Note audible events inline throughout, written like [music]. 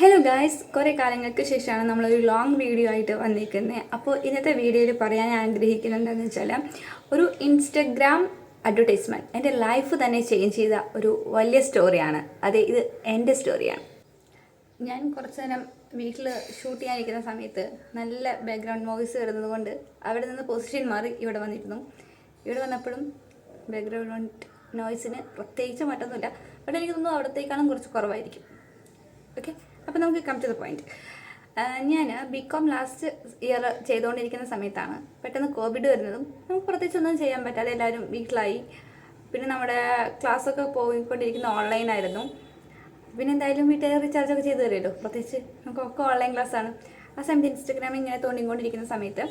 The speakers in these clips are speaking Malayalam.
ഹലോ ഗായ്സ് കുറേ കാലങ്ങൾക്ക് ശേഷമാണ് നമ്മളൊരു ലോങ് വീഡിയോ ആയിട്ട് വന്നിരിക്കുന്നത് അപ്പോൾ ഇന്നത്തെ വീഡിയോയിൽ പറയാൻ ഞാൻ ആഗ്രഹിക്കുന്നത് വെച്ചാൽ ഒരു ഇൻസ്റ്റഗ്രാം അഡ്വർടൈസ്മെന്റ് എന്റെ ലൈഫ് തന്നെ ചേഞ്ച് ചെയ്ത ഒരു വലിയ സ്റ്റോറിയാണ് അതെ ഇത് എന്റെ സ്റ്റോറിയാണ് ഞാൻ കുറച്ച് നേരം വീട്ടിൽ ഷൂട്ട് ചെയ്യാനിരിക്കുന്ന സമയത്ത് നല്ല ബാക്ക്ഗ്രൗണ്ട് വോയിസ് വരുന്നത് കൊണ്ട് അവിടെ നിന്ന് പൊസിഷൻ മാറി ഇവിടെ വന്നിരുന്നു. ഇവിടെ വന്നപ്പോഴും ബാക്ക്ഗ്രൗണ്ട് നോയ്സിന് പ്രത്യേകിച്ച് മറ്റൊന്നുമില്ല. ബട്ട് എനിക്ക് തോന്നുന്നു അവിടത്തേക്കാളും കുറച്ച് കുറവായിരിക്കും. ഓക്കെ അപ്പോൾ നമുക്ക് കം ടു ദ പോയിന്റ് ഞാൻ ബി കോം ലാസ്റ്റ് ഇയർ ചെയ്തുകൊണ്ടിരിക്കുന്ന സമയത്താണ്. പെട്ടെന്ന് കോവിഡ് വരുന്നതും നമുക്ക് പ്രത്യേകിച്ച് ഒന്നും ചെയ്യാൻ പറ്റാതെ എല്ലാവരും വീട്ടിലായി. പിന്നെ നമ്മുടെ ക്ലാസ്സൊക്കെ പോയിക്കൊണ്ടിരിക്കുന്ന ഓൺലൈനായിരുന്നു പിന്നെ എന്തായാലും വീട്ടിൽ റീചാർജ് ഒക്കെ ചെയ്ത് തരുമല്ലോ. പ്രത്യേകിച്ച് നമുക്കൊക്കെ ഓൺലൈൻ ക്ലാസ്സാണ് ആ സമയത്ത് ഇൻസ്റ്റഗ്രാമിൽ ഇങ്ങനെ തോണ്ടിക്കൊണ്ടിരിക്കുന്ന സമയത്ത്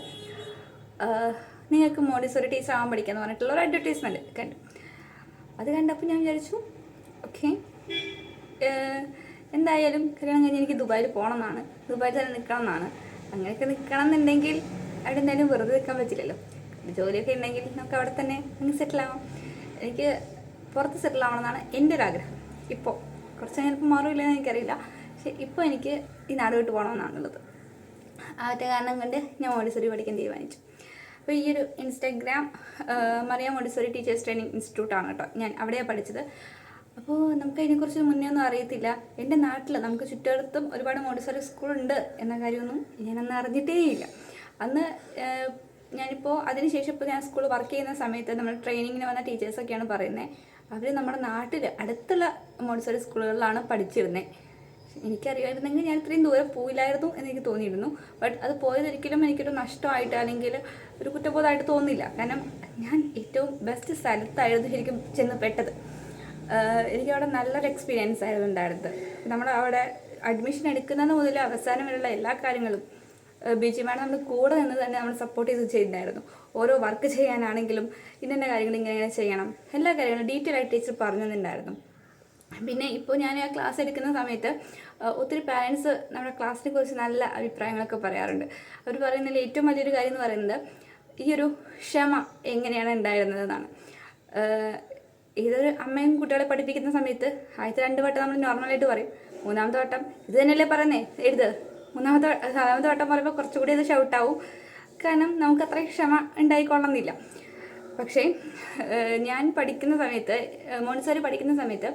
നിങ്ങൾക്ക് ഒരു ടീച്ചർ ആവാൻ പഠിക്കാന്ന് പറഞ്ഞിട്ടുള്ള ഒരു അഡ്വർടൈസ്മെന്റ് കണ്ടു. അത് കണ്ടപ്പോൾ ഞാൻ വിചാരിച്ചു ഓക്കെ എന്തായാലും കല്യാണം കഴിഞ്ഞ് എനിക്ക് ദുബായിൽ പോകണം എന്നാണ് ദുബായിൽ തന്നെ നിൽക്കണം എന്നാണ് അങ്ങനെയൊക്കെ നിൽക്കണം എന്നുണ്ടെങ്കിൽ അവിടെ എന്തായാലും വെറുതെ നിൽക്കാൻ പറ്റില്ലല്ലോ. ജോലിയൊക്കെ ഉണ്ടെങ്കിൽ നമുക്ക് അവിടെ തന്നെ അങ്ങ് സെറ്റിൽ ആവാം. എനിക്ക് പുറത്ത് സെറ്റിൽ ആവണം എന്നാണ് എന്റെ ഒരു ആഗ്രഹം. ഇപ്പോൾ കുറച്ച് കഴിഞ്ഞപ്പോൾ മാറില്ലെന്ന് എനിക്കറിയില്ല. പക്ഷെ ഇപ്പോൾ എനിക്ക് ഈ നാട് വിട്ട് പോകണമെന്നാണുള്ളത്. ആ ഒറ്റ കാരണം കൊണ്ട് ഞാൻ മോണ്ടിസോറി പഠിക്കാൻ തീരുമാനിച്ചു. അപ്പോൾ ഈ ഒരു Instagram Maria Montessori teachers training ഇൻസ്റ്റിറ്റ്യൂട്ടാണ് കേട്ടോ. ഞാൻ അവിടെയാണ് പഠിച്ചത്. അപ്പോൾ നമുക്ക് അതിനെക്കുറിച്ച് മുന്നേ ഒന്നും അറിയത്തില്ല. എന്റെ നാട്ടിൽ നമുക്ക് ചുറ്റുവട്ടത്തും ഒരുപാട് മോണ്ടിസോറി സ്കൂളുണ്ട് എന്ന കാര്യമൊന്നും ഞാനന്ന് അറിഞ്ഞിട്ടേയില്ല. അന്ന് ഞാനിപ്പോൾ അതിനുശേഷം ഇപ്പോൾ ഞാൻ സ്കൂളിൽ വർക്ക് ചെയ്യുന്ന സമയത്ത് നമ്മൾ ട്രെയിനിങ്ങിന് വന്ന ടീച്ചേഴ്സൊക്കെയാണ് പറയുന്നത് അവർ നമ്മുടെ നാട്ടിൽ അടുത്തുള്ള മോണ്ടിസോറി സ്കൂളുകളിലാണ് പഠിച്ചിരുന്നത് എനിക്കറിയായിരുന്നെങ്കിൽ ഞാൻ ഇത്രയും ദൂരം പോയില്ലായിരുന്നു എനിക്ക് തോന്നിയിരുന്നു. ബട്ട് അത് പോയതൊരിക്കലും എനിക്കൊരു നഷ്ടമായിട്ട് അല്ലെങ്കിൽ ഒരു കുറ്റബോധമായിട്ട് തോന്നില്ല. കാരണം ഞാൻ ഏറ്റവും ബെസ്റ്റ് സ്ഥലത്തായിരുന്നു ശരിക്കും ചെന്ന് പെട്ടത്. എനിക്ക് അവിടെ നല്ലൊരു എക്സ്പീരിയൻസ് ആയിരുന്നു ഉണ്ടായിരുന്നത്. നമ്മൾ അവിടെ അഡ്മിഷൻ എടുക്കുന്നത് മുതൽ അവസാനം വരെയുള്ള എല്ലാ കാര്യങ്ങളും ബി ജി മാഡം നമ്മൾ കൂടെ നിന്ന് തന്നെ നമ്മൾ സപ്പോർട്ട് ചെയ്ത് ചെയ്തിട്ടുണ്ടായിരുന്നു. ഓരോ വർക്ക് ചെയ്യാനാണെങ്കിലും ഇന്ന കാര്യങ്ങൾ ഇങ്ങനെ ചെയ്യണം. എല്ലാ കാര്യങ്ങളും ഡീറ്റെയിൽ ആയിട്ട് ടീച്ചർ പറഞ്ഞു പിന്നെ ഇപ്പോൾ ഞാൻ ആ ക്ലാസ് എടുക്കുന്ന സമയത്ത് ഒത്തിരി പാരൻസ് നമ്മുടെ ക്ലാസ്സിനെ കുറിച്ച് നല്ല അഭിപ്രായങ്ങളൊക്കെ പറയാറുണ്ട്. അവർ പറയുന്നതിൽ ഏറ്റവും വലിയൊരു കാര്യം എന്ന് പറയുന്നത് ഈ ഒരു ക്ഷമ എങ്ങനെയാണ് ഉണ്ടായിരുന്നതെന്നാണ് ഇതൊരു അമ്മയും കുട്ടികളെ പഠിപ്പിക്കുന്ന സമയത്ത് ആദ്യത്തെ രണ്ട് വട്ടം നമ്മൾ നോർമലായിട്ട് പറയും. മൂന്നാമത്തെ വട്ടം ഇത് തന്നെയല്ലേ പറയുന്നേ? എഴുത്. മൂന്നാമത്തെ നാലാമത്തെ വട്ടം പറയുമ്പോൾ കുറച്ചുകൂടി അത് ഷൗട്ടാവും കാരണം നമുക്ക് അത്ര ക്ഷമ ഉണ്ടായിക്കൊള്ളുന്നില്ല പക്ഷേ ഞാൻ പഠിക്കുന്ന സമയത്ത് മോണിസോറി പഠിക്കുന്ന സമയത്ത്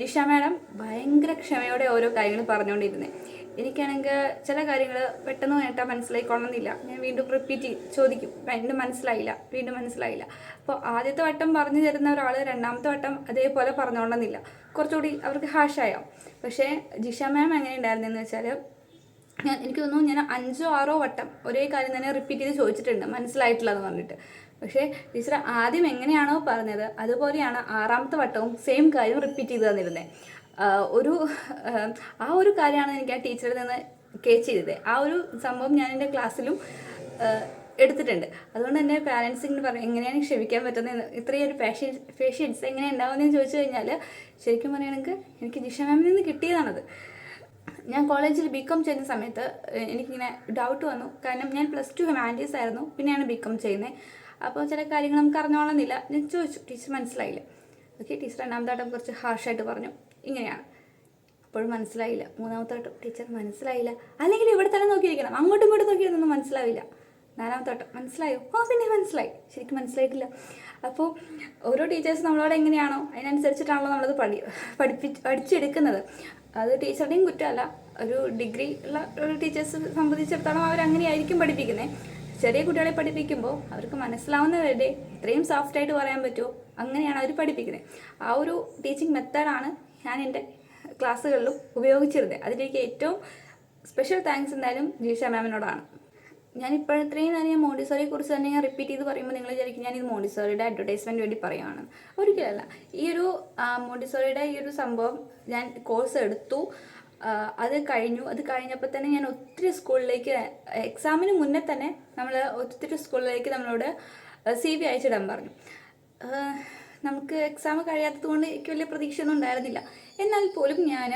ജിഷ മാഡം ഭയങ്കര ക്ഷമയോടെ ഓരോ കാര്യങ്ങൾ പറഞ്ഞുകൊണ്ടിരുന്നത് എനിക്കാണെങ്കിൽ ചില കാര്യങ്ങൾ പെട്ടെന്ന് കേട്ടാൽ മനസ്സിലായിക്കൊള്ളുന്നില്ല. ഞാൻ വീണ്ടും റിപ്പീറ്റ് ചോദിക്കും. വീണ്ടും മനസ്സിലായില്ല. വീണ്ടും മനസ്സിലായില്ല. അപ്പോൾ ആദ്യത്തെ വട്ടം പറഞ്ഞു തരുന്ന ഒരാൾ രണ്ടാമത്തെ വട്ടം അതേപോലെ പറഞ്ഞുകൊണ്ടെന്നില്ല കുറച്ചുകൂടി അവർക്ക് ഹാഷായോ പക്ഷേ ജിഷ മാം എങ്ങനെ ഉണ്ടായിരുന്നെന്ന് വെച്ചാൽ ഞാൻ എനിക്ക് തോന്നുന്നു ഞാൻ അഞ്ചോ ആറോ വട്ടം ഒരേ കാര്യം തന്നെ റിപ്പീറ്റ് ചെയ്ത് ചോദിച്ചിട്ടുണ്ട്. മനസ്സിലായിട്ടില്ല എന്ന് പറഞ്ഞിട്ട്. പക്ഷേ ടീച്ചർ ആദ്യം എങ്ങനെയാണോ പറഞ്ഞത് അതുപോലെയാണ് ആറാമത്തെ വട്ടവും സെയിം കാര്യം റിപ്പീറ്റ് ചെയ്ത് തന്നിരുന്നത് ഒരു ആ ഒരു കാര്യമാണ് എനിക്ക് ആ ടീച്ചറിൽ നിന്ന് കേച്ച് ചെയ്തത്. ആ ഒരു സംഭവം ഞാൻ എന്റെ ക്ലാസ്സിലും എടുത്തിട്ടുണ്ട്. അതുകൊണ്ട് തന്നെ പാരൻസ് ഇങ്ങനെ പറയും എങ്ങനെയാണ് ക്ഷമിക്കാൻ പറ്റുന്നത്? ഇത്രയും ഒരു പേഷ്യൻ പേഷ്യൻസ് എങ്ങനെ ഉണ്ടാവുന്നതെന്ന് ചോദിച്ചു കഴിഞ്ഞാൽ ശരിക്കും പറയുകയാണെങ്കിൽ എനിക്ക് ജിഷ മാമിൽ നിന്ന് കിട്ടിയതാണത്. ഞാൻ കോളേജിൽ ബി കോം ചെയ്യുന്ന സമയത്ത് എനിക്കിങ്ങനെ ഡൗട്ട് വന്നു. കാരണം ഞാൻ പ്ലസ് ടു ഹ്യൂമാനിറ്റീസ് ആയിരുന്നു. പിന്നെയാണ് ബി കോം ചെയ്യുന്നത് അപ്പോൾ ചില കാര്യങ്ങൾ നമുക്ക് അറിഞ്ഞോളന്നില്ല. ഞാൻ ചോദിച്ചു. ടീച്ചർ മനസ്സിലായില്ല. ഓക്കെ ടീച്ചർ രണ്ടാമതായിട്ട് കുറച്ച് ഹാർഷായിട്ട് പറഞ്ഞു. ഇങ്ങനെയാണ് അപ്പോഴും മനസ്സിലായില്ല. മൂന്നാമത്തെ വട്ടം ടീച്ചർ മനസ്സിലായില്ല. അല്ലെങ്കിൽ ഇവിടെ തന്നെ നോക്കിയിരിക്കണം. അങ്ങോട്ടും ഇങ്ങോട്ടും നോക്കിയിരുന്നൊന്നും മനസ്സിലാവില്ല. നാലാമത്തെ വട്ടം. മനസ്സിലായോ? ആ പിന്നെ മനസ്സിലായി. ശരിക്കും മനസ്സിലായിട്ടില്ല. അപ്പോൾ ഓരോ ടീച്ചേഴ്സ് നമ്മളോട് എങ്ങനെയാണോ അതിനനുസരിച്ചിട്ടാണല്ലോ നമ്മളത് പഠി പഠിപ്പിച്ച് പഠിച്ചെടുക്കുന്നത്. അത് ടീച്ചറുടെയും കുറ്റമല്ല. ഒരു ഡിഗ്രി ഉള്ള ഒരു ടീച്ചേഴ്സ് സംബന്ധിച്ചിടത്തോളം അവർ അങ്ങനെയായിരിക്കും പഠിപ്പിക്കുന്നത് ചെറിയ കുട്ടികളെ പഠിപ്പിക്കുമ്പോൾ അവർക്ക് മനസ്സിലാവുന്നവരുടെ ഇത്രയും സോഫ്റ്റായിട്ട് പറയാൻ പറ്റുമോ? അങ്ങനെയാണ് അവർ പഠിപ്പിക്കുന്നത് ആ ഒരു ടീച്ചിങ് മെത്തേഡാണ് ഞാൻ എന്റെ ക്ലാസ്സുകളിലും ഉപയോഗിച്ചിരുന്നത് അതിലേക്ക് ഏറ്റവും സ്പെഷ്യൽ താങ്ക്സ് എന്തായാലും ജീഷ മാമിനോടാണ്. ഞാൻ ഇപ്പോഴത്രയും തന്നെ ഞാൻ മോണ്ടിസോറിയെ കുറിച്ച് തന്നെ ഞാൻ റിപ്പീറ്റ് ചെയ്ത് പറയുമ്പോൾ നിങ്ങൾ വിചാരിക്കും ഞാൻ ഇത് മോണ്ടിസോറിയുടെ അഡ്വർടൈസ്മെന്റ് വേണ്ടി പറയുകയാണ് ഒരിക്കലല്ല. ഈ ഒരു മോണ്ടിസോറിയുടെ ഈ ഒരു സംഭവം ഞാൻ കോഴ്സ് എടുത്തു. അത് കഴിഞ്ഞു. അത് കഴിഞ്ഞപ്പോൾ തന്നെ ഞാൻ ഒത്തിരി സ്കൂളിലേക്ക് എക്സാമിന് മുന്നേ തന്നെ നമ്മൾ ഒത്തിരി സ്കൂളിലേക്ക് നമ്മളോട് സി വി അയച്ചിടാൻ പറഞ്ഞു. നമുക്ക് എക്സാം കഴിയാത്തത് കൊണ്ട് എനിക്ക് വലിയ പ്രതീക്ഷയൊന്നും ഉണ്ടായിരുന്നില്ല. എന്നാൽ പോലും ഞാൻ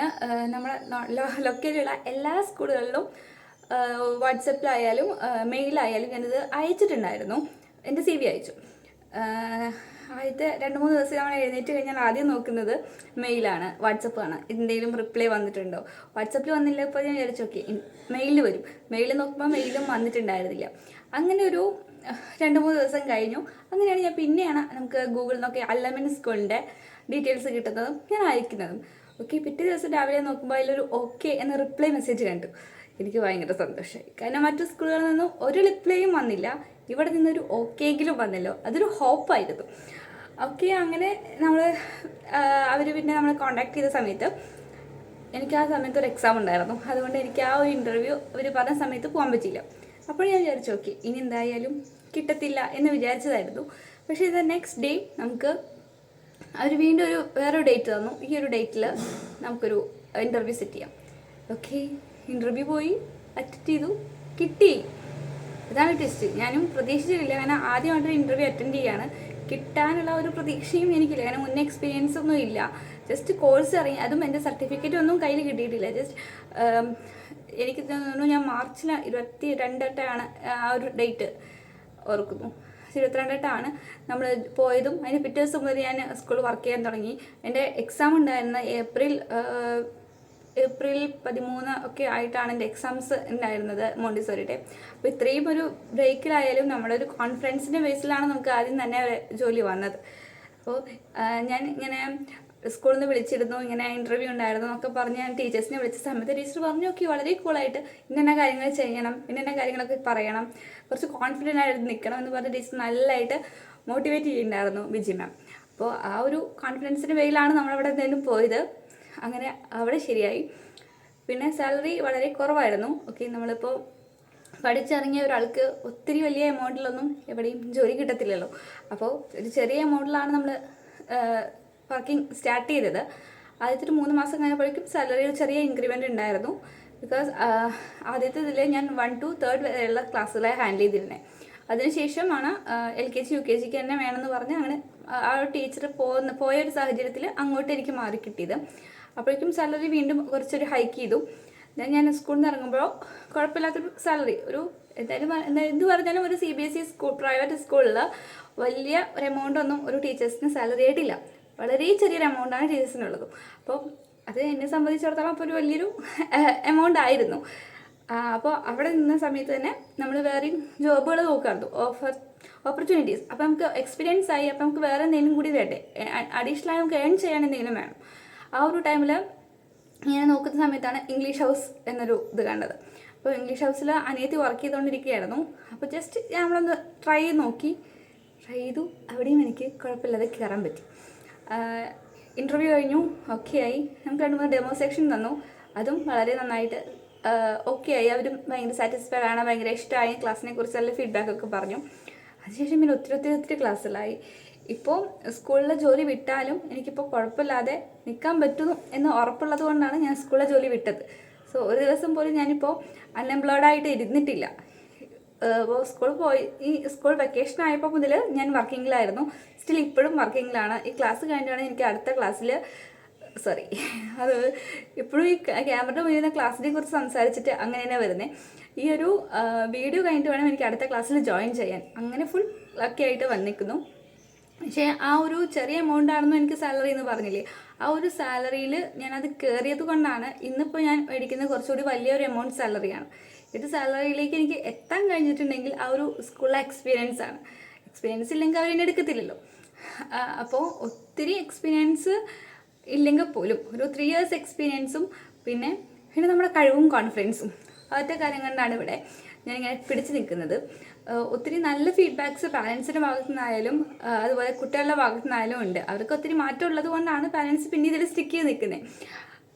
നമ്മുടെ ലൊക്കേലുള്ള എല്ലാ സ്കൂളുകളിലും വാട്സപ്പിലായാലും മെയിലായാലും ഞാനിത് അയച്ചിട്ടുണ്ടായിരുന്നു. എന്റെ സി വി അയച്ചു. ആദ്യത്തെ രണ്ട് മൂന്ന് ദിവസം നമ്മൾ എഴുന്നേറ്റ് കഴിഞ്ഞാൽ ആദ്യം നോക്കുന്നത് മെയിലാണ് വാട്സപ്പാണ് എന്തെങ്കിലും റിപ്ലൈ വന്നിട്ടുണ്ടോ? വാട്സപ്പിൽ വന്നില്ല ഇപ്പോൾ ഞാൻ വിചാരിച്ചു ഓക്കെ മെയിലിൽ വരും. മെയിലിൽ നോക്കുമ്പോൾ മെയിലും വന്നിട്ടുണ്ടായിരുന്നില്ല. അങ്ങനെ ഒരു രണ്ട് മൂന്ന് ദിവസം കഴിഞ്ഞു. അങ്ങനെയാണ് ഞാൻ പിന്നെയാണ് നമുക്ക് ഗൂഗിളിൽ നിന്നൊക്കെ അല്ലമിൻ സ്കൂളിന്റെ ഡീറ്റെയിൽസ് കിട്ടുന്നതും ഞാൻ അയക്കുന്നതും. ഓക്കെ പിറ്റേ ദിവസം രാവിലെ നോക്കുമ്പോൾ അതിലൊരു ഓക്കെ എന്ന റിപ്ലൈ മെസ്സേജ് കണ്ടു. എനിക്ക് ഭയങ്കര സന്തോഷമായി കാരണം മറ്റു സ്കൂളുകളിൽ നിന്നും ഒരു റിപ്ലൈയും വന്നില്ല. ഇവിടെ നിന്നൊരു ഓക്കെ എങ്കിലും വന്നല്ലോ. അതൊരു ഹോപ്പായിരുന്നു ഓക്കെ അങ്ങനെ നമ്മൾ അവർ പിന്നെ നമ്മളെ കോണ്ടാക്ട് ചെയ്ത സമയത്ത് എനിക്ക് ആ സമയത്ത് ഒരു എക്സാം ഉണ്ടായിരുന്നു. അതുകൊണ്ട് എനിക്ക് ആ ഒരു ഇന്റർവ്യൂ അവർ പറഞ്ഞ സമയത്ത് പോകാൻ പറ്റിയില്ല. അപ്പോൾ ഞാൻ വിചാരിച്ചു ഓക്കെ ഇനി എന്തായാലും കിട്ടത്തില്ല എന്ന് വിചാരിച്ചതായിരുന്നു. പക്ഷേ ഇത് നെക്സ്റ്റ് ഡേ നമുക്ക് അവർ വീണ്ടും ഒരു വേറൊരു ഡേറ്റ് തന്നു. ഈ ഒരു ഡേറ്റിൽ നമുക്കൊരു ഇന്റർവ്യൂ സെറ്റ് ചെയ്യാം. ഓക്കെ ഇന്റർവ്യൂ പോയി അറ്റൻഡ് ചെയ്തു കിട്ടി. ഇതാണ് ടെസ്റ്റ് ഞാനും പ്രതീക്ഷിച്ചിട്ടില്ല. കാരണം ആദ്യമായിട്ടൊരു ഇന്റർവ്യൂ അറ്റൻഡ് ചെയ്യാണ്. കിട്ടാനുള്ള ഒരു പ്രതീക്ഷയും എനിക്കില്ല. കാരണം മുന്നേ എക്സ്പീരിയൻസ് ഒന്നും ഇല്ല. ജസ്റ്റ് കോഴ്സ് ഇറങ്ങി. അതും എന്റെ സർട്ടിഫിക്കറ്റ് ഒന്നും കയ്യിൽ കിട്ടിയിട്ടില്ല. ജസ്റ്റ് എനിക്ക് തോന്നുന്നു ഞാൻ മാർച്ചിൽ ഇരുപത്തി രണ്ടിട്ടാണ് ആ ഒരു ഡേറ്റ് ഓർക്കുന്നു. ഇരുപത്തിരണ്ടിട്ടാണ് നമ്മൾ പോയതും അതിന് പിറ്റേ ദിവസം മുതൽ ഞാൻ സ്കൂളിൽ വർക്ക് ചെയ്യാൻ തുടങ്ങി. എന്റെ എക്സാം ഉണ്ടായിരുന്ന ഏപ്രിൽ ഏപ്രിൽ പതിമൂന്ന് ഒക്കെ ആയിട്ടാണ് എന്റെ എക്സാംസ് ഉണ്ടായിരുന്നത് മോണ്ടിസോറിയുടെ അപ്പോൾ ഇത്രയും ഒരു ബ്രേക്കിലായാലും നമ്മുടെ ഒരു കോൺഫിഡൻസിന്റെ ബേസിലാണ് നമുക്ക് ആദ്യം തന്നെ ജോലി വന്നത്. അപ്പോൾ ഞാൻ ഇങ്ങനെ സ്കൂളിൽ നിന്ന് വിളിച്ചിരുന്നു ഇങ്ങനെ ഇന്റർവ്യൂ ഉണ്ടായിരുന്നു എന്നൊക്കെ പറഞ്ഞ് ഞാൻ ടീച്ചേഴ്സിനെ വിളിച്ച സമയത്ത് ടീച്ചർ പറഞ്ഞു നോക്കി വളരെ കൂളായിട്ട് ഇന്ന കാര്യങ്ങൾ ചെയ്യണം ഇന്ന കാര്യങ്ങളൊക്കെ പറയണം കുറച്ച് കോൺഫിഡന്റ് ആയിട്ട് നിൽക്കണം എന്ന് പറഞ്ഞ് ടീച്ചർ നല്ലതായിട്ട് മോട്ടിവേറ്റ് ചെയ്യുന്നുണ്ടായിരുന്നു വിജി മാം അപ്പോൾ ആ ഒരു കോൺഫിഡൻസിന്റെ വെയിലാണ് നമ്മളവിടെ എന്തെങ്കിലും പോയത്. അങ്ങനെ അവിടെ ശരിയായി. പിന്നെ സാലറി വളരെ കുറവായിരുന്നു. ഓക്കെ നമ്മളിപ്പോൾ പഠിച്ചിറങ്ങിയ ഒരാൾക്ക് ഒത്തിരി വലിയ എമൗണ്ടിലൊന്നും എവിടെയും ജോലി കിട്ടത്തില്ലല്ലോ. അപ്പോൾ ഒരു ചെറിയ എമൗണ്ടിലാണ് നമ്മൾ വർക്കിംഗ് സ്റ്റാർട്ട് ചെയ്തത്. ആദ്യത്തെ ഒരു മൂന്ന് മാസം കഴിഞ്ഞപ്പോഴേക്കും സാലറിയിൽ ചെറിയ ഇൻക്രിമെന്റ് ഉണ്ടായിരുന്നു. ബിക്കോസ് ആദ്യത്തെ ഇതിൽ ഞാൻ വൺ ടു തേർഡ് വരെയുള്ള ക്ലാസ്സുകളെ ഹാൻഡിൽ ചെയ്തിരുന്നത് അതിനുശേഷമാണ് L K G U K ജിക്ക് തന്നെ വേണമെന്ന് പറഞ്ഞ് അങ്ങനെ ആ ഒരു ടീച്ചർ പോകുന്ന പോയ ഒരു സാഹചര്യത്തിൽ അങ്ങോട്ട് എനിക്ക് മാറി കിട്ടിയത്. അപ്പോഴേക്കും സാലറി വീണ്ടും കുറച്ചൊരു ഹൈക്ക് ചെയ്തു. ഞാൻ സ്കൂളിൽ നിന്ന് ഇറങ്ങുമ്പോൾ കുഴപ്പമില്ലാത്തൊരു സാലറി ഒരു എന്തായാലും എന്ത് പറഞ്ഞാലും ഒരു C B S E school private സ്കൂളിൽ വലിയ ഒരു എമൗണ്ട് ഒന്നും ഒരു ടീച്ചേഴ്സിന് സാലറി ആയിട്ടില്ല. വളരെ ചെറിയൊരു എമൗണ്ടാണ് ടീച്ചേഴ്സിനുള്ളതും അപ്പോൾ അത് എന്നെ സംബന്ധിച്ചിടത്തോളം അപ്പോൾ ഒരു വലിയൊരു എമൗണ്ട് ആയിരുന്നു. അപ്പോൾ അവിടെ നിന്ന സമയത്ത് തന്നെ നമ്മൾ വേറെയും ജോബുകൾ നോക്കാറുണ്ട്. ഓഫർ ഓപ്പർച്യൂണിറ്റീസ് അപ്പോൾ നമുക്ക് എക്സ്പീരിയൻസ് ആയി അപ്പോൾ നമുക്ക് വേറെ എന്തെങ്കിലും കൂടി വേണ്ടേ? അഡീഷണലായി നമുക്ക് ഏൺ ചെയ്യാൻ എന്തെങ്കിലും വേണം. ആ ഒരു ടൈമിൽ ഇങ്ങനെ നോക്കുന്ന സമയത്താണ് ഇംഗ്ലീഷ് ഹൗസ് എന്നൊരു ഇത് കണ്ടത്. അപ്പോൾ ഇംഗ്ലീഷ് ഹൗസിൽ അനിയത്തി വർക്ക് ചെയ്തുകൊണ്ടിരിക്കുകയായിരുന്നു അപ്പോൾ ജസ്റ്റ് നമ്മളൊന്ന് ട്രൈ ചെയ്ത് നോക്കി. ട്രൈ ചെയ്തു. അവിടെയും എനിക്ക് കുഴപ്പമില്ലാതെ കയറാൻ പറ്റി. ഇന്റർവ്യൂ കഴിഞ്ഞു ഓക്കെ ആയി. നമുക്ക് രണ്ട് മൂന്ന് ഡെമോ സെക്ഷൻ തന്നു. അതും വളരെ നന്നായിട്ട് ഓക്കെ ആയി. അവരും ഭയങ്കര സാറ്റിസ്ഫൈഡ് ആണ് ഭയങ്കര ഇഷ്ടമായി. ക്ലാസ്സിനെ കുറിച്ച് നല്ല ഫീഡ്ബാക്ക് ഒക്കെ പറഞ്ഞു. അതിനുശേഷം പിന്നെ ഒത്തിരി ഒത്തിരി ഒത്തിരി ക്ലാസ്സിലായി ഇപ്പോൾ സ്കൂളിലെ ജോലി വിട്ടാലും എനിക്കിപ്പോൾ കുഴപ്പമില്ലാതെ നിൽക്കാൻ പറ്റും എന്ന് ഉറപ്പുള്ളത് കൊണ്ടാണ് ഞാൻ സ്കൂളിലെ ജോലി വിട്ടത്. സോ ഒരു ദിവസം പോലും ഞാനിപ്പോൾ അൺഎംപ്ലോയ്ഡ് ആയിട്ട് ഇരുന്നിട്ടില്ല. സ്കൂൾ പോയി ഈ സ്കൂൾ വെക്കേഷൻ ആയപ്പോൾ മുതൽ ഞാൻ വർക്കിങ്ങിലായിരുന്നു. സ്റ്റിൽ ഇപ്പോഴും വർക്കിങ്ങിലാണ്. ഈ ക്ലാസ് കഴിഞ്ഞിട്ടാണ് എനിക്ക് അടുത്ത ക്ലാസ്സിൽ സോറി [laughs] അത് ഇപ്പോഴും ഈ ക്യാമറ മുന്നിൽ ക്ലാസ്സിനെ കുറിച്ച് സംസാരിച്ചിട്ട് അങ്ങനെ തന്നെ വരുന്നത് ഈ ഒരു വീഡിയോ കഴിഞ്ഞിട്ട് വേണം എനിക്ക് അടുത്ത ക്ലാസ്സിൽ ജോയിൻ ചെയ്യാൻ. അങ്ങനെ ഫുൾ ലക്കി ആയിട്ട് വന്നിരിക്കുന്നു പക്ഷേ ആ ഒരു ചെറിയ എമൗണ്ട് ആണെന്ന് എനിക്ക് സാലറി എന്ന് പറഞ്ഞില്ലേ ആ ഒരു സാലറിയിൽ ഞാനത് കയറിയത് കൊണ്ടാണ് ഇന്നിപ്പോൾ ഞാൻ മേടിക്കുന്നത് കുറച്ചുകൂടി വലിയൊരു എമൗണ്ട് സാലറിയാണ് ഇത് സാലറിയിലേക്ക് എനിക്ക് എത്താൻ കഴിഞ്ഞിട്ടുണ്ടെങ്കിൽ ആ ഒരു സ്കൂളിലെ എക്സ്പീരിയൻസ് ആണ്. എക്സ്പീരിയൻസ് ഇല്ലെങ്കിൽ അവരെന്നെ എടുക്കത്തില്ലല്ലോ. അപ്പോൾ ഒത്തിരി എക്സ്പീരിയൻസ് ഇല്ലെങ്കിൽ പോലും ഒരു ത്രീ ഇയേഴ്സ് എക്സ്പീരിയൻസും പിന്നെ പിന്നെ നമ്മുടെ കഴിവും കോൺഫിഡൻസും അതൊക്കെ കാര്യം കൊണ്ടാണ് ഇവിടെ ഞാൻ ഇങ്ങനെ പിടിച്ചു നിൽക്കുന്നത്. ഒത്തിരി നല്ല ഫീഡ്ബാക്ക്സ് പാരൻസിന്റെ ഭാഗത്തു നിന്നായാലും അതുപോലെ കുട്ടികളുടെ ഭാഗത്തു നിന്നായാലും ഉണ്ട്. അവർക്ക് ഒത്തിരി മാറ്റം ഉള്ളത് കൊണ്ടാണ് പാരൻസ് പിന്നെ ഇതിൽ സ്റ്റിക്ക് ചെയ്ത് നിൽക്കുന്നത്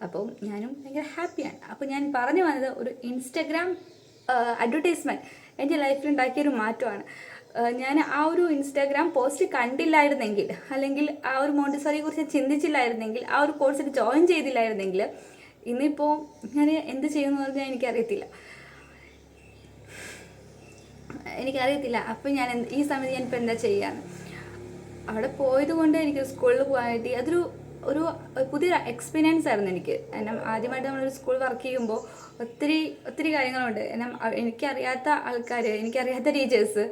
അപ്പോൾ ഞാനും ഭയങ്കര ഹാപ്പിയാണ്. അപ്പോൾ ഞാൻ പറഞ്ഞു വന്നത് ഒരു ഇൻസ്റ്റഗ്രാം അഡ്വർടൈസ്മെന്റ് എന്റെ ലൈഫിൽ ഉണ്ടാക്കിയൊരു മാറ്റമാണ്. ഞാൻ ആ ഒരു ഇൻസ്റ്റാഗ്രാം പോസ്റ്റ് കണ്ടില്ലായിരുന്നെങ്കിൽ അല്ലെങ്കിൽ ആ ഒരു മോണ്ടിസോറിയെ കുറിച്ച് ചിന്തിച്ചില്ലായിരുന്നെങ്കിൽ ആ ഒരു കോഴ്സിൽ ജോയിൻ ചെയ്തില്ലായിരുന്നെങ്കിൽ ഇന്നിപ്പോൾ ഞാൻ എന്ത് ചെയ്യുമെന്ന് പറഞ്ഞാൽ എനിക്കറിയത്തില്ല. എനിക്കറിയത്തില്ല. അപ്പോൾ ഞാൻ ഈ സമയത്ത് ഞാനിപ്പോൾ എന്താ ചെയ്യാന്ന്? അവിടെ പോയത് കൊണ്ട് എനിക്ക് സ്കൂളിൽ പറ്റി അതൊരു ഒരു പുതിയ എക്സ്പീരിയൻസ് ആയിരുന്നു എനിക്ക്. എന്നാൽ ആദ്യമായിട്ട് നമ്മളൊരു സ്കൂൾ വർക്ക് ചെയ്യുമ്പോൾ ഒത്തിരി ഒത്തിരി കാര്യങ്ങളുണ്ട്. എന്നാൽ എനിക്കറിയാത്ത ആൾക്കാർ എനിക്കറിയാത്ത ടീച്ചേഴ്സ്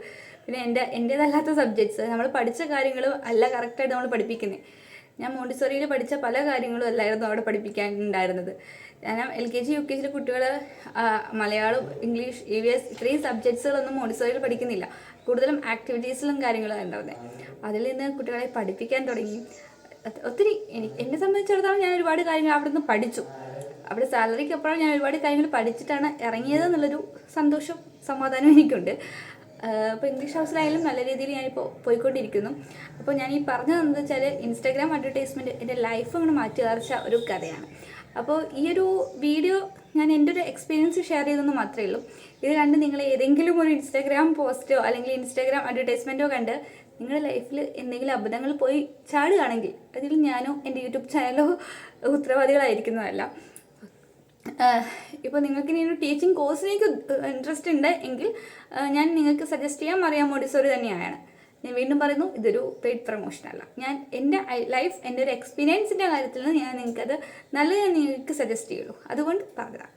പിന്നെ എന്റെ എന്റേതല്ലാത്ത സബ്ജക്ട്സ് നമ്മൾ പഠിച്ച കാര്യങ്ങളും അല്ല കറക്റ്റായിട്ട് നമ്മൾ പഠിപ്പിക്കുന്നത് ഞാൻ മോണ്ടിസോറിയിൽ പഠിച്ച പല കാര്യങ്ങളും അല്ലായിരുന്നു അവിടെ പഠിപ്പിക്കാൻ ഉണ്ടായിരുന്നത് കാരണം L K G U K ജിയിലെ കുട്ടികൾ Malayalam English E V S ഇത്രയും സബ്ജക്ട്സുകളൊന്നും മോണ്ടിസോറിയിൽ പഠിക്കുന്നില്ല. കൂടുതലും ആക്ടിവിറ്റീസിലും കാര്യങ്ങളും ഉണ്ടാവുന്നത് അതിൽ നിന്ന് കുട്ടികളെ പഠിപ്പിക്കാൻ തുടങ്ങി. ഒത്തിരി എനിക്ക് എന്നെ സംബന്ധിച്ചിടത്തോളം ഞാൻ ഒരുപാട് കാര്യങ്ങൾ അവിടെ നിന്ന് പഠിച്ചു. അവിടെ സാലറിക്ക് അപ്പുറം ഞാൻ ഒരുപാട് കാര്യങ്ങൾ പഠിച്ചിട്ടാണ് ഇറങ്ങിയത് എന്നുള്ളൊരു സന്തോഷം സമാധാനം എനിക്കുണ്ട്. അപ്പോൾ ഇംഗ്ലീഷ് ഹൗസിലായാലും നല്ല രീതിയിൽ ഞാനിപ്പോൾ പോയിക്കൊണ്ടിരിക്കുന്നു. അപ്പോൾ ഞാൻ ഈ പറഞ്ഞത് എന്താ വെച്ചാൽ ഇൻസ്റ്റാഗ്രാം അഡ്വർടൈസ്മെന്റ് എന്റെ ലൈഫ് അങ്ങനെ മാറ്റി മറിച്ച ഒരു കഥയാണ്. അപ്പോൾ ഈ ഒരു വീഡിയോ ഞാൻ എന്റെ ഒരു എക്സ്പീരിയൻസ് ഷെയർ ചെയ്തെന്ന് മാത്രമേ ഉള്ളൂ. ഇത് കണ്ട് നിങ്ങൾ ഏതെങ്കിലും ഒരു ഇൻസ്റ്റാഗ്രാം പോസ്റ്റോ അല്ലെങ്കിൽ ഇൻസ്റ്റാഗ്രാം അഡ്വർടൈസ്മെന്റോ കണ്ട് നിങ്ങളുടെ ലൈഫിൽ എന്തെങ്കിലും അബദ്ധങ്ങൾ പോയി ചാടുകയാണെങ്കിൽ അതിൽ ഞാനോ എന്റെ യൂട്യൂബ് ചാനലോ ഉത്തരവാദികളായിരിക്കുന്നതല്ല. ഇപ്പോൾ നിങ്ങൾക്ക് ഇനി ഒരു ടീച്ചിങ് കോഴ്സിലേക്ക് ഇൻട്രസ്റ്റ് ഉണ്ട് എങ്കിൽ ഞാൻ നിങ്ങൾക്ക് സജസ്റ്റ് ചെയ്യാൻ മറിയാം മോഡിസോറി തന്നെയാണ്. ഞാൻ വീണ്ടും പറയുന്നു ഇതൊരു പെയ്ഡ് പ്രൊമോഷൻ അല്ല. ഞാൻ എന്റെ ലൈഫ് എന്റെ ഒരു എക്സ്പീരിയൻസിന്റെ കാര്യത്തിൽ നിന്ന് ഞാൻ നിങ്ങൾക്കത് നല്ല ഞാൻ നിങ്ങൾക്ക് സജസ്റ്റ് ചെയ്യുള്ളൂ. അതുകൊണ്ട് പറഞ്ഞതാണ്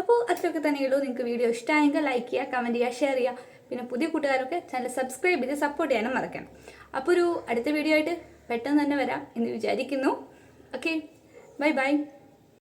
അപ്പോൾ അത്രയൊക്കെ തന്നെയുള്ളൂ. നിങ്ങൾക്ക് വീഡിയോ ഇഷ്ടമായെങ്കിൽ ലൈക്ക് ചെയ്യുക കമന്റ് ചെയ്യുക ഷെയർ ചെയ്യുക. പിന്നെ പുതിയ കൂട്ടുകാരൊക്കെ ചാനൽ സബ്സ്ക്രൈബ് ചെയ്ത് സപ്പോർട്ട് ചെയ്യാനും മറക്കണം അപ്പോൾ ഒരു അടുത്ത വീഡിയോ ആയിട്ട് പെട്ടെന്ന് തന്നെ വരാം എന്ന് വിചാരിക്കുന്നു. Okay bye bye